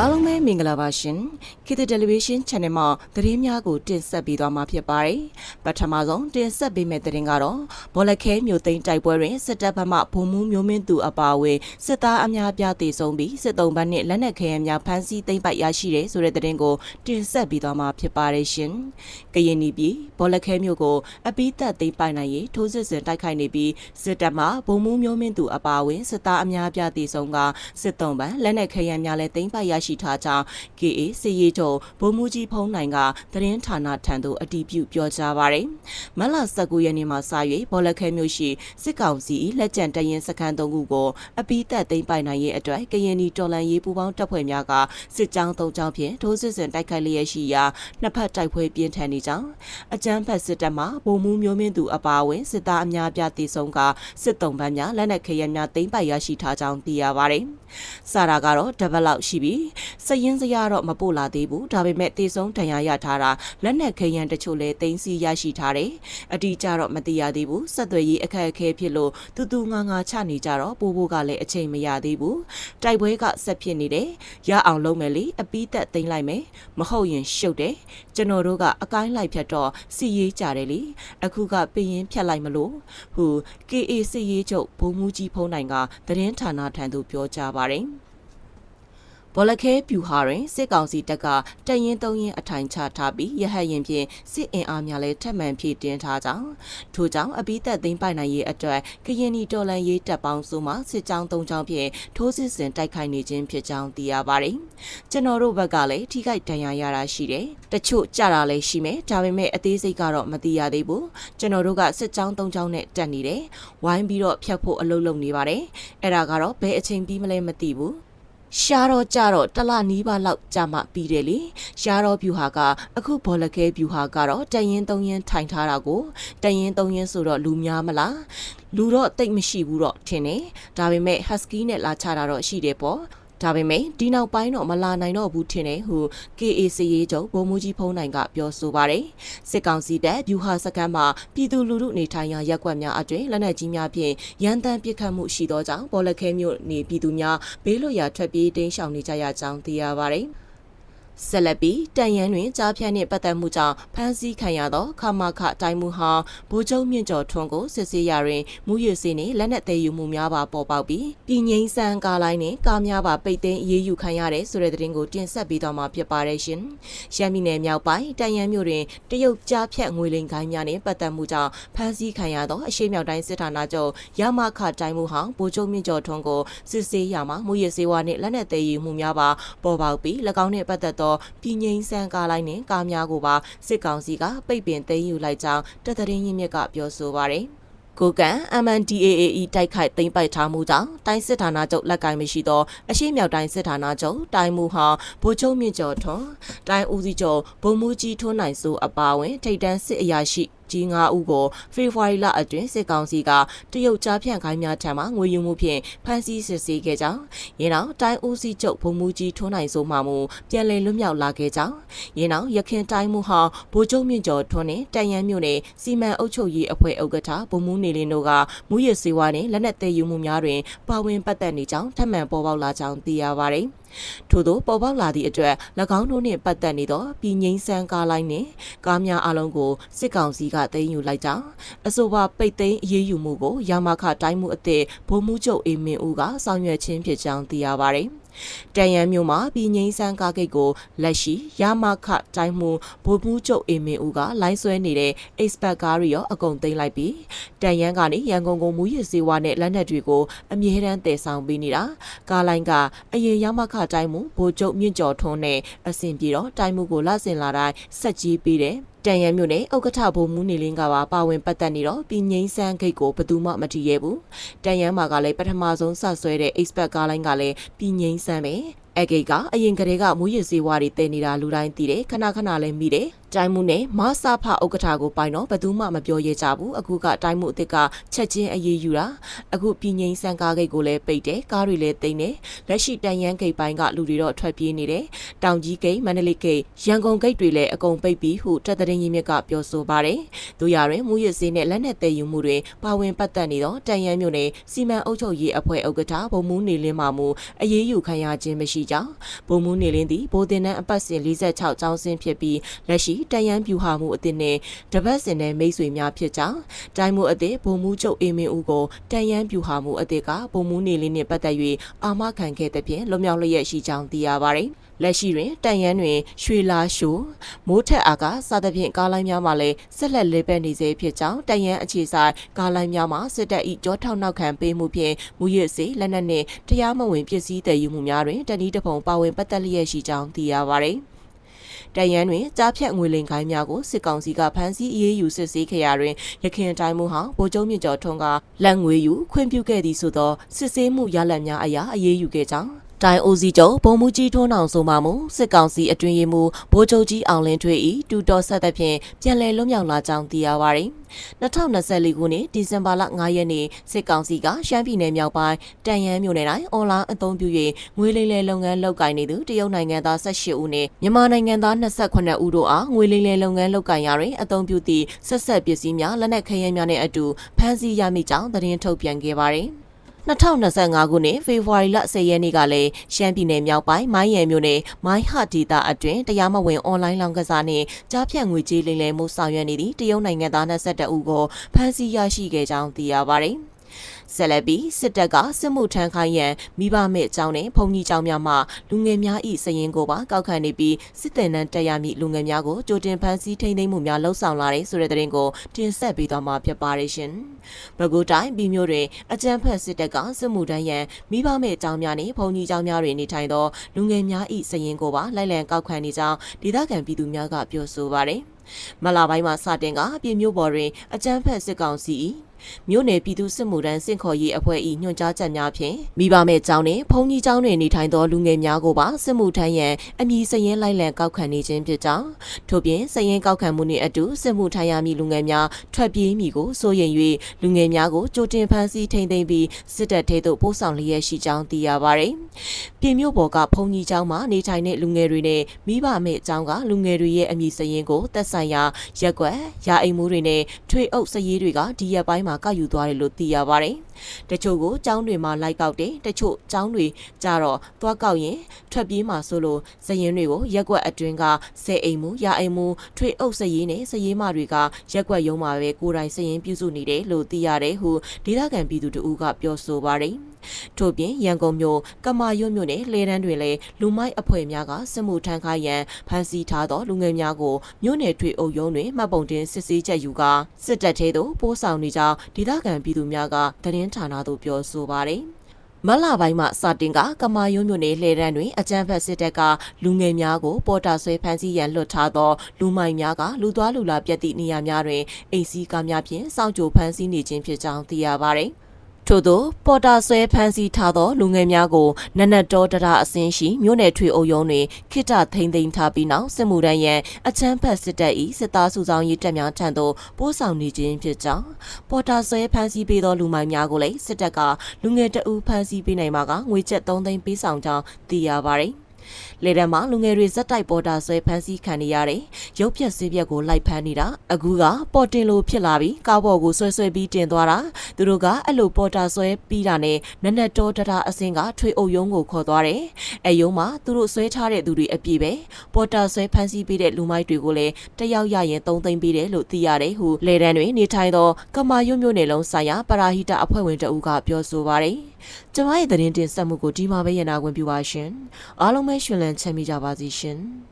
အားလုံးပဲမင်္ဂလာပါရှင်ခေတ်သစ်တယ်လီဗီရှင်း channel မှာသတင်းများကိုတင်ဆက်ပေးသွားမှာဖြစ်ပါတယ်ပထမဆုံးတင်ဆက်ပေးမယ့်သတင်းကတော့ဘောလခဲမြို့သိမ်းတိုက်ပွဲတွင်စစ်တပ်ဘက်မှဗိုလ်မှူးမျိုးမင်းသူအပါအဝင်စစ်သားအများအပြားတေဆုံးပြီးစစ်တုံးဘက်နဲ့လက်နက်ခဲယမ်းများဖမ်းဆီးသိမ်းပိုက်ရရှိတယ်ဆိုတဲ့သတင်းကိုတင်ဆက်ပေးသွားမှာဖြစ်ပါတယ်ရှင်ကရင်နီပြည်ဘောလခဲမြို့ကိုအပိသက်သိမ်းပိုက်နိုင်ရေးထိုးစစ်ဆင်တိုက်ခိုက်နေပြီးစစ်တပ်မှဗိုလ်မှူးမျိုးမင်းသူအပါအဝင်စစ်သားအများအပြားတေဆုံးကစစ်တုံးဘက်လက်နက်ခဲယမ်းများလည်းသိမ်းပိုက်ရရှိထားကြောင်း KA စီရေးချုပ်ဗိုလ်မှူးကြီးဖုံးနိုင်ကသတင်းဌာနထံသို့အတည်ပြုပြောကြားပါရယ်မလ19ရက်နေ့မှာစ၍ဘောလခဲမြို့ရှိစစ်ကောင်စီလက်ကျန်တရင်စခန်းသုံးခုကိုအပိသက်သိမ်းပိုက်နိုင်ရေးအတွက်ကရင်နီတော်လန်ရေးပူးပေါင်းတပ်ဖွဲ့များကစစ်ကြောင်းသုံးကြောင်းဖြင့်ထိုးစစ်ဆင်တိုက်ခိုက်လျက်ရှိရာနှစ်ဖက်တိုက်ပွဲပြင်းထန်နေကြောင်းအကြမ်းဖက်စစ်တပ်မှဗိုလ်မှူးမျိုးမင်းသူအပါအဝင်စစ်သားအများပြားတေဆုံးကစစ်တုံးပန်းများလက်နက်ခဲယမ်းများသိမ်းပိုက်ရရှိထားကြောင်းသိရပါရယ်စာရာကတော့တပတ်လောက်ရှိပြီးစရင်စရာတော့မပို့လာသေးဘူးဒါပေမဲ့တေဆုံးဒဏ်ရာရထားတာလက်နက်ခဲယမ်းတချို့လည်းသိမ်းဆည်းရရှိထားတယ်အတီးကြတော့မသိရသေးဘူးဆက်သွယ်ရေးအခက်အခဲဖြစ်လို့တူတူငါငါချနေကြတော့ပိုးပိုးကလည်းအချိန်မရသေးဘူးတိုက်ပွဲကဆက်ဖြစ်နေတယ်ရအောင်လုပ်မယ်လေအပီးသက်သိမ်းလိုက်မယ်မဟုတ်ရင်ရှုပ်တယ်ကျွန်တော်တို့ကအကိုင်းလိုက်ဖြတ်တော့စီရေးကြတယ်လေအခုကပရင်ဖြတ်လိုက်မလို့ဟူ KA စီရေးချုပ်ဘုံမူကြီးဖုံးနိုင်ကသတင်းဌာနထံသို့ပြောကြားပါတယ် ဘောလခဲပြူဟာတွင်စစ်ကောင်စီတပ်ကတရင်သုံးရင်အထိုင်ချထားပြီးရဟတ်ရင်ဖြင့်စစ်အင်အားများလည်းထပ်မံဖြည့်တင်းထားကြောင်းထို့ကြောင့်အပိသက်သိမ်းပိုက်နိုင်ရေးအတွက်ကရင်နီတော်လန်ရေးတပ်ပေါင်းစုမှစစ်ကြောင်း၃ကြောင်းဖြင့်ထိုးစစ်ဆင်တိုက်ခိုက်နေခြင်းဖြစ်ကြောင်းသိရပါတယ်ကျွန်တော်တို့ဘက်ကလည်းထိခိုက်ဒဏ်ရာရတာရှိတယ်တချို့ကြတာလည်းရှိမယ်ဒါပေမဲ့အသေးစိတ်ကတော့မသိရသေးဘူးကျွန်တော်တို့ကစစ်ကြောင်း၃ကြောင်းနဲ့တက်နေတယ်ဝိုင်းပြီးတော့ဖြတ်ဖို့အလုပ်လုပ်နေပါတယ်အဲ့ဒါကတော့ဘယ်အချိန်ပြီးမလဲမသိဘူး ရှားတော့ကြတော့တလနီးပါးလောက်ကြာမှပြီးတယ်လေရှားတော့ဗျူဟာကအခုဘောလခဲဗျူဟာကတော့တရင်သုံးရင်ထိုင်ထားတာကိုတရင်သုံးရင်ဆိုတော့လူများမလားလူတော့တိတ်မရှိဘူးတော့ထင်တယ်ဒါပေမဲ့ husky နဲ့လာချတာတော့ရှိတယ်ပေါ့ ဒါပေမဲ့ဒီနောက်ပိုင်းတော့မလာနိုင်တော့ဘူးထင်တယ်ဟု KAC ရေးချုပ်ဗိုလ်မှူးကြီးဖုံးနိုင်ကပြောဆိုပါတယ်စစ်ကောင်စီတပ်ဗျူဟာစခန်းမှာပြည်သူလူထုနေထိုင်ရာရပ်ကွက်များအတွင်လက်နက်ကြီးများဖြင့်ရန်တမ်းပစ်ခတ်မှုရှိသောကြောင့်ပေါ်လက်ခဲမြို့နေပြည်သူများဘေးလွတ်ရာထွက်ပြေးတိမ်းရှောင်နေကြရကြောင်းသိရပါတယ် ဆက်လက်ပြီးတန်ရန်တွင်ကြားဖြတ်နှင့်ပတ်သက်မှုကြောင့်ဖမ်းဆီးခံရသောခမခတိုင်းမှုဟောင်းဗိုလ်ချုပ်မြင့်ကျော်ထွန်းကိုစစ်ဆေးရာတွင်မူရစေနှင့်လက်နက်သေးယူမှုများပါပေါ်ပေါက်ပြီးပြည်ငိမ့်ဆန်ကားလိုင်းနှင့်ကားများပါပိတ်သိမ်းအေးအေးယူခံရတဲ့ဆိုတဲ့သတင်းကိုတင်ဆက်ပေးသွားမှာဖြစ်ပါတယ်ရှင်။ရှမ်းပြည်နယ်မြောက်ပိုင်းတန်ရန်မြို့တွင်တရုတ်ကြားဖြတ်ငွေလိမ်ခိုင်းများနှင့်ပတ်သက်မှုကြောင့်ဖမ်းဆီးခံရသောအရှိမြောက်တိုင်းစစ်ဌာနချုပ်ရမခတိုင်းမှုဟောင်းဗိုလ်ချုပ်မြင့်ကျော်ထွန်းကိုစစ်ဆေးရာမှာမူရစေဝါနှင့်လက်နက်သေးယူမှုများပါပေါ်ပေါက်ပြီး၎င်းနှင့်ပတ်သက်သောပြည်ငိမ့်ဆန်ကားလိုက်နဲ့ကားများကိုပါစစ်ကောင်စီကပိတ်ပင်သိမ်းယူလိုက်ကြောင်းတသတင်းရင်းမြစ်ကပြောဆိုပါရယ်ကိုကန် MNDAAE တိုက်ခိုက်သိမ်းပိုက်ထားမှုကြောင့်တိုင်းစစ်ဌာနချုပ်လက်ကင်မရှိသောအရှိမြောက်တိုင်းစစ်ဌာနချုပ်တိုင်းမူဟောင်းဗိုလ်ချုပ်မြင့်ကျော်ထွန်းတိုင်းဦးစီးချုပ်ဗိုလ်မှူးကြီးထွန်းနိုင်စိုးအပါအဝင်ထိပ်တန်းစစ်အရာရှိ ကြီး9ဦးကိုဖေဖော်ဝါရီလအတွင်းစစ်ကောင်စီကတရုတ်ကြားဖြန့်ခိုင်းများထံမှငွေယူမှုဖြင့်ဖမ်းဆီးစစ်ဆေးခဲ့ကြောင်းရင်းနောက်တိုင်းဦးစီးချုပ်ဗိုလ်မှူးကြီးထွန်းနိုင်စိုးမှမူပြန်လည်လွတ်မြောက်လာခဲ့ကြောင်းရင်းနောက်ရခင်တိုင်းမှုဟောင်းဗိုလ်ချုပ်မြင့်ကျော်ထွန်းနဲ့တန်ရန်မြို့နယ်စီမံအုပ်ချုပ်ရေးအဖွဲ့ဥက္ကဋ္ဌဗိုလ်မှူးနေလင်းတို့ကမူရစေဝါနဲ့လက်နက်သေးယူမှုများတွင်ပါဝင်ပတ်သက်နေကြောင်းထပ်မံပေါ်ပေါက်လာကြောင်းသိရပါတယ်။ ထို့သောပေါ်ပေါက်လာသည့်အတွက်၎င်းတို့နှင့်ပတ်သက်နေသောပြည်ငိမ့်ဆန်းကားလိုင်းနှင့်ကားများအလုံးကိုစစ်ကောင်စီကသိမ်းယူလိုက်ကြောင်းအဆိုပါပိတ်သိမ်းအရေးယူမှုကိုရာမခတိုင်းမှုအသည့်ဗိုလ်မှူးချုပ်အေမင်ဦးကဆောင်ရွက်ခြင်းဖြစ်ကြောင်းသိရပါသည် တန်ရန်မြို့မှာပြည်ငိမ့်ဆန်းကားဂိတ်ကိုလက်ရှိရမခတိုင်းမှုဗိုလ်မှူးချုပ်အေမင်ဦးကလိုင်းဆွဲနေတဲ့ expert ကားတွေရောအကုန်သိမ်းလိုက်ပြီးတန်ရန်ကနေရန်ကုန်ကိုမူရစေဝါနဲ့လက်နက်တွေကိုအမြဲတမ်းတည်ဆောင်ပေးနေတာကားလိုင်းကအရင်ရမခတိုင်းမှုဗိုလ်ချုပ်မြင့်ကျော်ထွန်းနဲ့အဆင်ပြေတော့တိုင်းမှုကိုလဆင်လာတိုင်းဆက်ကြီးပေးတယ် တန်ရန်မြို့နယ်ဥက္ကဋ္ဌဘုံမူနေလင်းကပါပါဝင်ပတ်သက်နေတော့ပြည်ငိမ့်ဆန်းဂိတ်ကိုဘယ်သူမှမထီရဲဘူးတန်ရန်မှာကလည်းပထမဆုံးဆက်ဆွဲတဲ့ expert ကားလိုင်းကလည်းပြည်ငိမ့်ဆန်းပဲအဂိတ်ကအရင်ကတည်းကမူရည်စေဝါတွေတည်နေတာလူတိုင်းသိတယ်ခဏခဏလည်းမိတယ် တိုင်းမှုနဲ့မဆာဖဥက္ကဋ္ဌကိုပိုင်တော့ဘယ်သူမှမပြောရဲကြဘူးအခုကတိုင်းမှုအစ်စ်ကချက်ချင်းအေးအေးယူတာအခုပြည်ငိမ့်စံကားဂိတ်ကိုလည်းပိတ်တယ်ကားတွေလည်းတိမ့်တယ်လက်ရှိတန်ရန်ဂိတ်ပိုင်းကလူတွေတော့ထွက်ပြေးနေတယ်တောင်ကြီးဂိတ်မန္တလေးဂိတ်ရန်ကုန်ဂိတ်တွေလည်းအကုန်ပိတ်ပြီးဟုတက်တဲ့ရင်းမြစ်ကပြောဆိုပါတယ်တို့ရရင်မူရစ်စေးနဲ့လက်နက်သေးယူမှုတွေပါဝင်ပတ်သက်နေတော့တန်ရန်မြို့နယ်စီမံအုပ်ချုပ်ရေးအဖွဲ့ဥက္ကဋ္ဌဗိုလ်မှူးနေလင်းမှမူအရေးယူခံရခြင်းမရှိကြောင်းဗိုလ်မှူးနေလင်းသည်ဗိုလ်တင်နန်းအပတ်စဉ်46ကျောင်းစင်းဖြစ်ပြီးလက်ရှိတန်ရန်ပြူဟာမှုအသစ်နဲ့တပတ်စဉ်နဲ့မိတ်ဆွေများဖြစ်ကြောင်းတိုင်းမှုအသစ်ဗိုလ်မှူးချုပ်အေမင်းဦးကိုတန်ရန်ပြူဟာမှုအသစ်ကဗိုလ်မှူးနေလင်းနဲ့ပတ်သက်၍အာမခံခဲ့တဲ့ဖြင့်လွတ်မြောက်လျက်ရှိကြောင်းသိရပါတယ်လက်ရှိတွင်တန်ရန်တွင်ရွှေလာရှိုးမိုးထက်အားကစသဖြင့်ကားလိုင်းများမှလည်းဆက်လက်လေပတ်နေစေဖြစ်ကြောင်းတန်ရန်အခြေဆိုင်ကားလိုင်းများမှစစ်တပ်၏ကြောထောက်နောက်ခံပေးမှုဖြင့်မူရစ်စေလက်နက်နှင့်တရားမဝင်ပစ္စည်းတည်ယူမှုများတွင်တဏီတဖုံပါဝင်ပတ်သက်လျက်ရှိကြောင်းသိရပါသည် တရန်တွင်ကြားဖြတ်ငွေလိမ်ခိုင်းများကိုစစ်ကောင်စီကဖမ်းဆီးအေးအေးယူစစ်ဆေးခဲ့ရာတွင်ရခင်တိုင်းမှုဟောင်းဗိုလ်ချုပ်မြင့်ကျော်ထွန်းကလက်ငွေယူခွင့်ပြုခဲ့သည်ဆိုသောစစ်ဆေးမှုရလဒ်များအရာအေးအေးယူခဲ့ကြောင်း တိုင်းအိုစီချုပ်ဘုံမူကြီးထွန်းအောင်ဆိုမှမူစစ်ကောင်စီအတွင်ရေးမှူးဗိုလ်ချုပ်ကြီးအောင်လင်းထွေဤတူတော်ဆက်သဖြင့်ပြန်လည်လွတ်မြောက်လာကြောင်းသိရပါသည်2024ခုနှစ်ဒီဇင်ဘာလ9ရက်နေ့စစ်ကောင်စီကရှမ်းပြည်နယ်မြောက်ပိုင်းတန်ရန်မြို့နယ်တိုင်းအွန်လိုင်းအသုံးပြု၍ငွေလိမ်လည်လုပ်ငန်းလုပ်ကိုင်နေသူတရုတ်နိုင်ငံသား18ဦးနှင့်မြန်မာနိုင်ငံသား28ဦးတို့အားငွေလိမ်လည်လုပ်ငန်းလုပ်ကိုင်ရာတွင်အသုံးပြုသည့်ဆက်ဆက်ပစ္စည်းများလက်နက်ခဲယမ်းများနှင့်အတူဖမ်းဆီးရမိကြောင်းသတင်းထုတ်ပြန်ခဲ့ပါသည် 2025ခုနှစ်ဖေဖော်ဝါရီလ10ရက်နေ့ကလည်းရှမ်းပြည်နယ်မြောက်ပိုင်းမိုင်းရံမြို့နယ်မိုင်းဟဒေတာအတွင်းတရားမဝင်အွန်လိုင်းလောင်းကစားနှင့်ကြားဖြတ်ငွေကြေးလိမ်လည်မှုဆောင်ရွက်နေသည့်တရုတ်နိုင်ငံသား22ဦးကိုဖမ်းဆီးရရှိခဲ့ကြောင်းသိရပါသည် ဆက်လက်ပြီးစစ်တပ်ကစစ်မှုထမ်းခိုင်းရန်မိဘမဲ့အကြောင်းနဲ့ဘုံကြီးကြောင်များမှလူငယ်များ၏စရင်ကိုပါကောက်ခံနေပြီးစစ်တပ်နန်းတက်ရမည့်လူငယ်များကိုကြိုတင်ဖမ်းဆီးထိန်းသိမ်းမှုများလှုံ့ဆော်လာတဲ့ဆိုတဲ့သတင်းကိုတင်ဆက်ပေးသွားမှာဖြစ်ပါတယ်ရှင်။ဘကူတိုင်းပြည်မျိုးတွင်အကြမ်းဖက်စစ်တပ်ကစစ်မှုထမ်းရန်မိဘမဲ့အကြောင်းများနှင့်ဘုံကြီးကြောင်များတွင်နေထိုင်သောလူငယ်များ၏စရင်ကိုပါလိုက်လံကောက်ခံနေကြောင်းဒေသခံပြည်သူများကပြောဆိုပါတယ်။မလာပိုင်းမှာစတင်ကပြည်မျိုးပေါ်တွင်အကြမ်းဖက်စစ်ကောင်စီ၏ မြို့နယ်ပြည်သူစစ်မှုထမ်းစင့်ခေါ်ရေးအဖွဲ့၏ညွှန်ကြားချက်များဖြင့်မိဘမဲ့ကျောင်းနှင့်ဘုံကြီးကျောင်းတွင်နေထိုင်သောလူငယ်များကိုပါစစ်မှုထမ်းရန်အမည်စရင်လိုက်လံကောက်ခံနေခြင်းဖြစ်ကြောင်းထို့ပြင်စရင်ကောက်ခံမှုနှင့်အတူစစ်မှုထမ်းရမည့်လူငယ်များထွက်ပြေးမိကိုစိုးရိမ်၍လူငယ်များကိုကြိုတင်ဖမ်းဆီးထိန်သိမ်းပြီးစစ်တပ်ထဲသို့ပို့ဆောင်လျက်ရှိကြောင်းသိရပါသည်။ပြည်မြို့ပေါ်ကဘုံကြီးကျောင်းမှာနေထိုင်တဲ့လူငယ်တွေနဲ့မိဘမဲ့ကျောင်းကလူငယ်တွေရဲ့အမည်စရင်ကိုသက်ဆိုင်ရာရက်ွက်ရာအိမ်မှုတွေနဲ့ထွေအုပ်စရေးတွေကဒီရက်ပိုင်းမှာကောက်ယူသွားတယ်လို့သိရပါတယ်။တချို့ကိုကျောင်းတွေမှာလိုက်ကောက်တယ်တချို့ကျောင်းတွေကြတော့သွားကောက်ရင်ထွက်ပြေးမှာဆိုလို့ဇရင်တွေကိုရက်ွက်အတွင်းကဆဲအိမ်မှုရာအိမ်မှုထွေအုပ်စရေးနဲ့စရေးမတွေကရက်ွက်ရုံးမှာပဲကိုယ်တိုင်စရင်ပြုစုနေတယ်လို့သိရတယ်ဟုဒေသခံပြည်သူတို့ကပြောဆိုပါတယ်။ ထို့ပြင်ရန်ကုန်မြို့ကမာရွတ်မြို့နယ်လေတန်းတွင်လည်းလူမိုက်အဖွဲ့များကစစ်မှုထမ်းခိုင်းရန်ဖမ်းဆီးထားသောလူငယ်များကိုမြို့နယ်ထွေအုပ်ရုံးတွင်မှတ်ပုံတင်စစ်ဆေးချက်ယူကာစစ်တပ်ထဲသို့ပို့ဆောင်နေကြောင်းဒေသခံပြည်သူများကသတင်းဌာနသို့ပြောဆိုပါတယ်။မလပိုင်းမှစတင်ကကမာယုံမြို့နယ်လှဲတန်းတွင်အကြမ်းဖက်စစ်တပ်ကလူငယ်များကိုပေါ်တာဆွဲဖမ်းဆီးရန်လွှတ်ထားသောလူမိုက်များကလူသွားလူလာပြက်သည့်နေရာများတွင်အိမ်စီးကားများဖြင့်စောင့်ကြိုဖမ်းဆီးနေခြင်းဖြစ်ကြောင်းသိရပါသည်။ ထို့သောပေါ်တာဆွဲဖမ်းဆီးထားသောလူငယ်များကိုနနက်တော်တရအစင်းရှိမြို့နယ်ထွေအုပ်ရုံးတွင်ခိတထိန်သိမ်းထားပြီးနောက်စစ်မှုထမ်းရန်အချမ်းဖက်စစ်တပ်၏စစ်သားစုဆောင်ရေးတပ်များထံသို့ပို့ဆောင်နေခြင်းဖြစ်ကြောင်းပေါ်တာဆွဲဖမ်းဆီးပေးသောလူမိုင်များကိုလည်းစစ်တပ်ကလူငယ်တအူးဖမ်းဆီးပေးနိုင်မှာကငွေကျပ်3သိန်းပေးဆောင်ကြောင်းသိရပါသည် လေတံမှာလူငယ်တွေဇက်တိုက်ပေါ်တာဆွဲဖမ်းဆီးခံနေရတယ်။ရုပ်ပြက်ဆေးပြက်ကိုလိုက်ဖမ်းနေတာအခုကပေါ်တင်လိုဖြစ်လာပြီးကားပေါ်ကိုဆွဲဆွဲပြီးတင်သွားတာသူတို့ကအဲ့လိုပေါ်တာဆွဲပြီးတာနဲ့နက်နက်တော်တတာအစင်းကထွေအုပ်ယုံကိုခေါ်သွားတယ်။အဲယုံမှာသူတို့ဆွဲထားတဲ့သူတွေအပြည့်ပဲပေါ်တာဆွဲဖမ်းဆီးပေးတဲ့လူမိုက်တွေကိုလည်းတယောက်ရရင်3သိန်းပေးတယ်လို့သိရတယ်ဟုလေတံတွင်နေထိုင်သောကမာရွတ်မြို့နယ်လုံးဆိုင်ရာပရာဟိတအဖွဲ့ဝင်တအူးကပြောဆိုပါတယ်။ကျမရဲ့သတင်းတင်ဆက်မှုကိုဒီမှာပဲရနာခွင့်ပြုပါရှင်။အားလုံးပဲရှင်လန်းချမ်းမြေ့ကြပါစေရှင်။